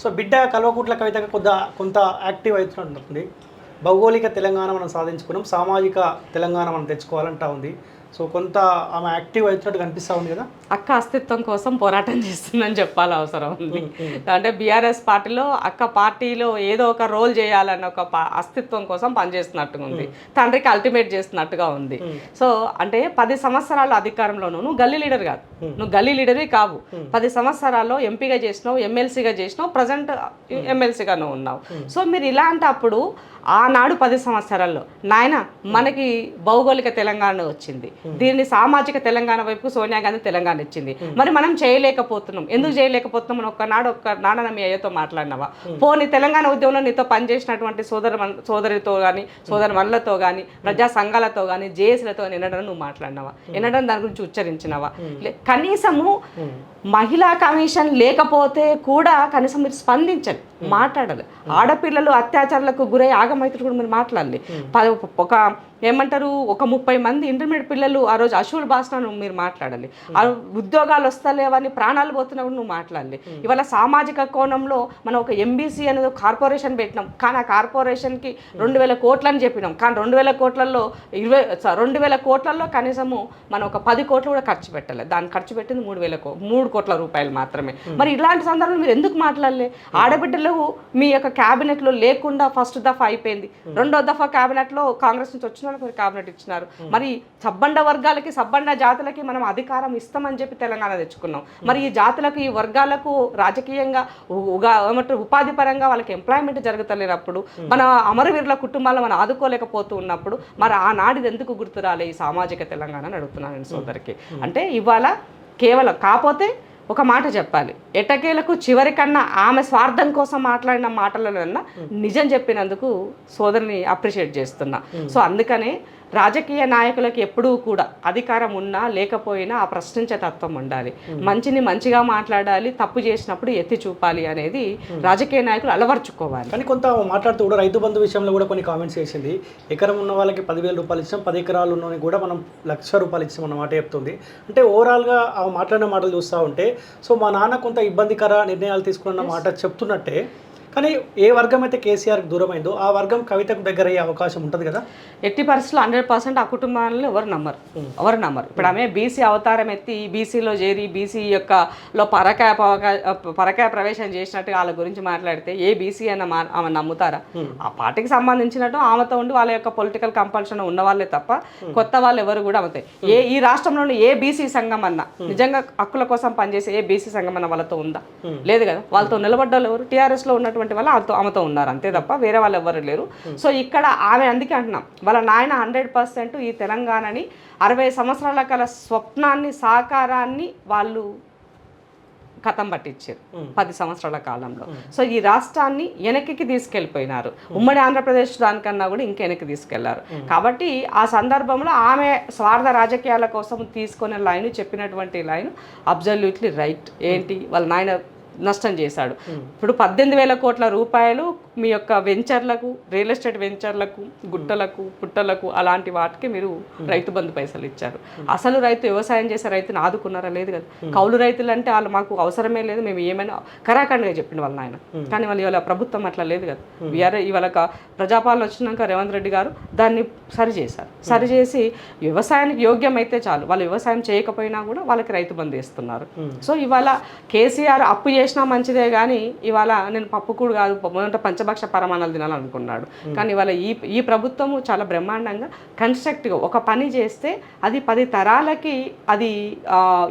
So బిడ్డ కల్వకుట్ల కవిత కొంత కొంత యాక్టివ్ అవుతున్నట్టుంది. భౌగోళిక తెలంగాణ మనం సాధించుకున్నాం సామాజిక తెలంగాణ మనం తెచ్చుకోవాలంటా ఉంది. సో కొంత ఆమె యాక్టివ్ అవుతున్నట్టు కనిపిస్తూ ఉంది కదా? అక్క అస్తిత్వం కోసం పోరాటం చేస్తుందని చెప్పాలి అవసరం ఉంది. అంటే బీఆర్ఎస్ పార్టీలో అక్క పార్టీలో ఏదో ఒక రోల్ చేయాలన్న ఒక అస్తిత్వం కోసం పనిచేస్తున్నట్టుగా ఉంది. తండ్రికి అల్టిమేట్ చేస్తున్నట్టుగా ఉంది. సో అంటే పది సంవత్సరాల అధికారంలోనూ నువ్వు గల్లీ లీడర్ కాదు. నువ్వు గల్లీ లీడర్వి కావు. పది సంవత్సరాల్లో ఎంపీగా చేసినావు ఎమ్మెల్సీగా చేసినావు ప్రజెంట్ ఎమ్మెల్సీగా నువ్వు ఉన్నావు. సో మీరు ఇలాంటప్పుడు ఆనాడు పది సంవత్సరాల్లో నాయన మనకి భౌగోళిక తెలంగాణ వచ్చింది. దీన్ని సామాజిక తెలంగాణ వైపు సోనియా గాంధీ తెలంగాణ ఇచ్చింది. మరి మనం చేయలేకపోతున్నాం. ఎందుకు చేయలేకపోతున్నాం? అని ఒక్కనాడు ఒక్క నాన్న మీ అయ్యతో మాట్లాడినావా? పోనీ తెలంగాణ ఉద్యమంలో నీతో పనిచేసినటువంటి సోదరు సోదరితో కానీ సోదరు మనులతో కానీ ప్రజా సంఘాలతో కానీ జేఏసీలతో ఎన్నడూ నువ్వు మాట్లాడినావా? ఎన్నడూ దాని గురించి ఉచ్చరించినావా? కనీసము మహిళా కమిషన్ లేకపోతే కూడా కనీసం మీరు స్పందించండి. మాట్లాడాలి. ఆడపిల్లలు అత్యాచారాలకు గురై ఆగమైతులు కూడా మీరు మాట్లాడాలి. ఒక ఏమంటారు ఒక ముప్పై మంది ఇంటర్మీడియట్ పిల్లలు ఆ రోజు అశువులు భాషణ మీరు మాట్లాడాలి. ఆ ఉద్యోగాలు వస్తలేవని ప్రాణాలు పోతున్నప్పుడు నువ్వు మాట్లాడాలి. ఇవాళ సామాజిక కోణంలో మనం ఒక ఎంబీసీ అనేది ఒక కార్పొరేషన్ పెట్టినాం. కానీ ఆ కార్పొరేషన్కి రెండు వేల కోట్లని చెప్పినాం. కానీ రెండు వేల కోట్లలో ఇరవై రెండు వేల కోట్లలో కనీసము మనం ఒక పది కోట్లు కూడా ఖర్చు పెట్టాలి. దాన్ని ఖర్చు పెట్టింది మూడు వేల మూడు కోట్ల రూపాయలు మాత్రమే. మరి ఇలాంటి సందర్భంలో మీరు ఎందుకు మాట్లాడలే? ఆడబిడ్డలు మీ యొక్క క్యాబినెట్లో లేకుండా ఫస్ట్ దఫా అయిపోయింది. రెండో దఫా క్యాబినెట్లో కాంగ్రెస్ నుంచి వచ్చిన వాళ్ళకి క్యాబినెట్ ఇచ్చినారు. మరి సబ్బండ వర్గాలకి సబ్బండ జాతులకి మనం అధికారం ఇస్తామని చెప్పి తెలంగాణ తెచ్చుకున్నాం. మరి ఈ జాతులకు ఈ వర్గాలకు రాజకీయంగా ఉగా ఏమంటారు ఉపాధి పరంగా వాళ్ళకి ఎంప్లాయ్మెంట్ జరుగుతలేనప్పుడు మన అమరవీరుల కుటుంబాలను మనం ఆదుకోలేకపోతూ ఉన్నప్పుడు మరి ఆనాడిది ఎందుకు గుర్తు రాలే ఈ సామాజిక తెలంగాణ అని అడుగుతున్నాను నేను సోదరికి. అంటే ఇవాళ కేవలం కాకపోతే ఒక మాట చెప్పాలి. ఎటకేలకు చివరి కన్నా ఆమె స్వార్థం కోసం మాట్లాడిన మాటలన్నా నిజం చెప్పినందుకు సోదరిని అప్రిషియేట్ చేస్తున్నా. సో అందుకనే రాజకీయ నాయకులకు ఎప్పుడూ కూడా అధికారం ఉన్నా లేకపోయినా ఆ ప్రశ్నించే తత్వం ఉండాలి. మంచిని మంచిగా మాట్లాడాలి తప్పు చేసినప్పుడు ఎత్తి చూపాలి అనేది రాజకీయ నాయకులు అలవర్చుకోవాలి. కానీ కొంత మాట్లాడుతూ కూడా రైతు బంధు విషయంలో కూడా కొన్ని కామెంట్స్ చేసింది. ఎకరం ఉన్న వాళ్ళకి పదివేల రూపాయలు ఇచ్చాం పది ఎకరాలు ఉన్న కూడా మనం లక్ష రూపాయలు ఇచ్చాం అన్న మాట చెప్తుంది. అంటే ఓవరాల్గా ఆ మాట్లాడిన మాటలు చూస్తూ ఉంటే సో మా నాన్న కొంత ఇబ్బందికర నిర్ణయాలు తీసుకున్న మాట చెప్తున్నట్టే కానీ ఏ వర్గం అయితే కేసీఆర్కి దూరమైందో ఆ వర్గం కవితకు దగ్గర అయ్యే అవకాశం ఉంటుంది కదా? ఎట్టి పరిస్థితుల్లో హండ్రెడ్ పర్సెంట్ ఆ కుటుంబాలను ఎవరు నమ్మరు. ఎవరు నమ్మరు. ఇప్పుడు ఆమె బీసీ అవతారం ఎత్తి బీసీలో చేరి బీసీ యొక్క లో పరకాయ పరకాయ ప్రవేశం చేసినట్టుగా వాళ్ళ గురించి మాట్లాడితే ఏ బీసీ అన్న ఆమె నమ్ముతారా? ఆ పార్టీకి సంబంధించినట్టు ఆమెతో ఉండి వాళ్ళ యొక్క పొలిటికల్ కంపల్షన్ ఉన్న వాళ్ళే తప్ప కొత్త వాళ్ళు ఎవరు కూడా అవుతాయి ఏ ఈ రాష్ట్రంలోని ఏ బీసీ సంఘం అన్నా నిజంగా హక్కుల కోసం పనిచేసే ఏ బీసీ సంఘం అన్న వాళ్ళతో ఉందా? లేదు కదా? వాళ్ళతో నిలబడ్డ వాళ్ళు ఎవరు టీఆర్ఎస్లో ఉన్నటువంటి వాళ్ళు ఆమెతో ఆమెతో ఉన్నారు. అంతే తప్ప వేరే వాళ్ళు ఎవరు లేరు. సో ఇక్కడ ఆమె అందుకే అంటున్నాం. వాళ్ళ నాయన హండ్రెడ్ పర్సెంట్ ఈ తెలంగాణని అరవై సంవత్సరాల కల స్వప్నాన్ని సాకారాన్ని వాళ్ళు కథం పట్టించారు పది సంవత్సరాల కాలంలో. సో ఈ రాష్ట్రాన్ని వెనక్కి తీసుకెళ్ళిపోయినారు. ఉమ్మడి ఆంధ్రప్రదేశ్ దానికన్నా కూడా ఇంకా వెనక్కి తీసుకెళ్ళారు. కాబట్టి ఆ సందర్భంలో ఆమె స్వార్థ రాజకీయాల కోసం తీసుకునే లైన్ చెప్పినటువంటి లైన్ అబ్జల్యూట్లీ రైట్. ఏంటి? వాళ్ళ నాయన నష్టం చేశాడు. ఇప్పుడు పద్దెనిమిది వేల కోట్ల రూపాయలు మీ యొక్క వెంచర్లకు రియల్ ఎస్టేట్ వెంచర్లకు గుట్టలకు పుట్టలకు అలాంటి వాటికి మీరు రైతు బంధు పైసలు ఇచ్చారు. అసలు రైతు వ్యవసాయం చేసే రైతుని ఆదుకున్నారా? లేదు కదా. కౌలు రైతులు అంటే వాళ్ళు మాకు అవసరమే లేదు మేము ఏమైనా కరాఖండ్గా చెప్పిన వాళ్ళ ఆయన కానీ వాళ్ళు ఇవాళ ప్రభుత్వం అట్లా లేదు కదా. వీఆర్ ఇవాళ ప్రజాపాలన వచ్చినాక రేవంత్ రెడ్డి గారు దాన్ని సరి చేశారు. సరి చేసి వ్యవసాయానికి యోగ్యమైతే చాలు. వాళ్ళు వ్యవసాయం చేయకపోయినా కూడా వాళ్ళకి రైతు బంధు ఇస్తున్నారు సో ఇవాళ కేసీఆర్ అప్పు చేసినా మంచిదే కానీ ఇవాళ నేను పప్పు కూడా కాదు మొదట పంచభక్ష పరమాణాలు తినాలనుకున్నాడు. కానీ ఇవాళ ఈ ఈ ప్రభుత్వము చాలా బ్రహ్మాండంగా కన్స్ట్రక్ట్గా ఒక పని చేస్తే అది పది తరాలకి అది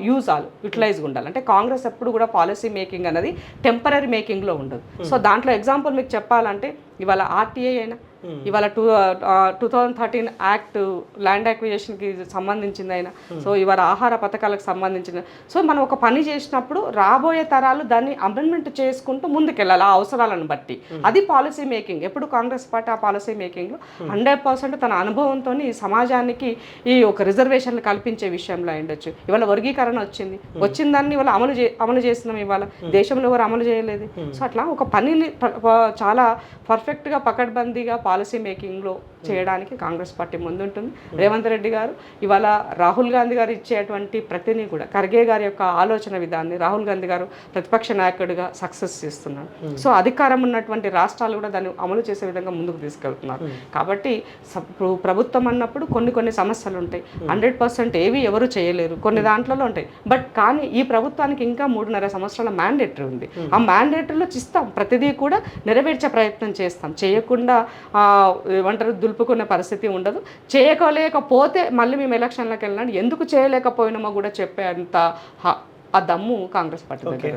యూజ్ ఆలు యూటిలైజ్ ఉండాలి. అంటే కాంగ్రెస్ ఎప్పుడు కూడా పాలసీ మేకింగ్ అనేది టెంపరీ మేకింగ్లో ఉండదు. సో దాంట్లో ఎగ్జాంపుల్ మీకు చెప్పాలంటే ఇవాళ ఆర్టీఐ అయినా ఇవాళ two two thousand thirteen act land అక్విజిషన్కి సంబంధించింది అయినా. సో ఇవాళ ఆహార పథకాలకు సంబంధించిన సో మనం ఒక పని చేసినప్పుడు రాబోయే తరాలు దాన్ని అమెండ్మెంట్ చేసుకుంటూ ముందుకెళ్ళాలి ఆ అవసరాలను బట్టి. అది పాలసీ మేకింగ్ ఎప్పుడు కాంగ్రెస్ పార్టీ ఆ పాలసీ మేకింగ్లో హండ్రెడ్ పర్సెంట్ తన అనుభవంతో ఈ సమాజానికి ఈ ఒక రిజర్వేషన్లు కల్పించే విషయంలో ఉండొచ్చు ఇవాళ వర్గీకరణ వచ్చింది. వచ్చిన దాన్ని ఇవాళ అమలు చే అమలు చేస్తున్నాం ఇవాళ. దేశంలో ఎవరు అమలు చేయలేదు. సో అట్లా ఒక పనిని చాలా పర్ఫెక్ట్గా పకడ్బందీగా పాలసీ మేకింగ్లో చేయడానికి కాంగ్రెస్ పార్టీ ముందుంటుంది. రేవంత్ రెడ్డి గారు ఇవాళ రాహుల్ గాంధీ గారు ఇచ్చేటువంటి ప్రతిని కూడా ఖర్గే గారి యొక్క ఆలోచన విధాన్ని రాహుల్ గాంధీ గారు ప్రతిపక్ష నాయకుడిగా సక్సెస్ చేస్తున్నారు. సో అధికారం ఉన్నటువంటి రాష్ట్రాలు కూడా దాన్ని అమలు చేసే విధంగా ముందుకు తీసుకెళ్తున్నారు. కాబట్టి ప్రభుత్వం అన్నప్పుడు కొన్ని కొన్ని సమస్యలు ఉంటాయి. హండ్రెడ్ పర్సెంట్ ఏవి ఎవరు చేయలేరు. కొన్ని దాంట్లలో ఉంటాయి. బట్ కానీ ఈ ప్రభుత్వానికి ఇంకా మూడున్నర సంవత్సరాల మ్యాండేటరీ ఉంది. ఆ మ్యాండేటరీలో ఇస్తాం ప్రతిదీ కూడా నెరవేర్చే ప్రయత్నం చేస్తాం. చేయకుండా ఏమంటారు దులుపుకునే పరిస్థితి ఉండదు. చేయలేకపోతే మళ్ళీ మేము ఎలక్షన్లకు వెళ్ళినాడు ఎందుకు చేయలేకపోయినామో కూడా చెప్పే అంత హ- ఆ దమ్ము కాంగ్రెస్ పార్టీ దగ్గర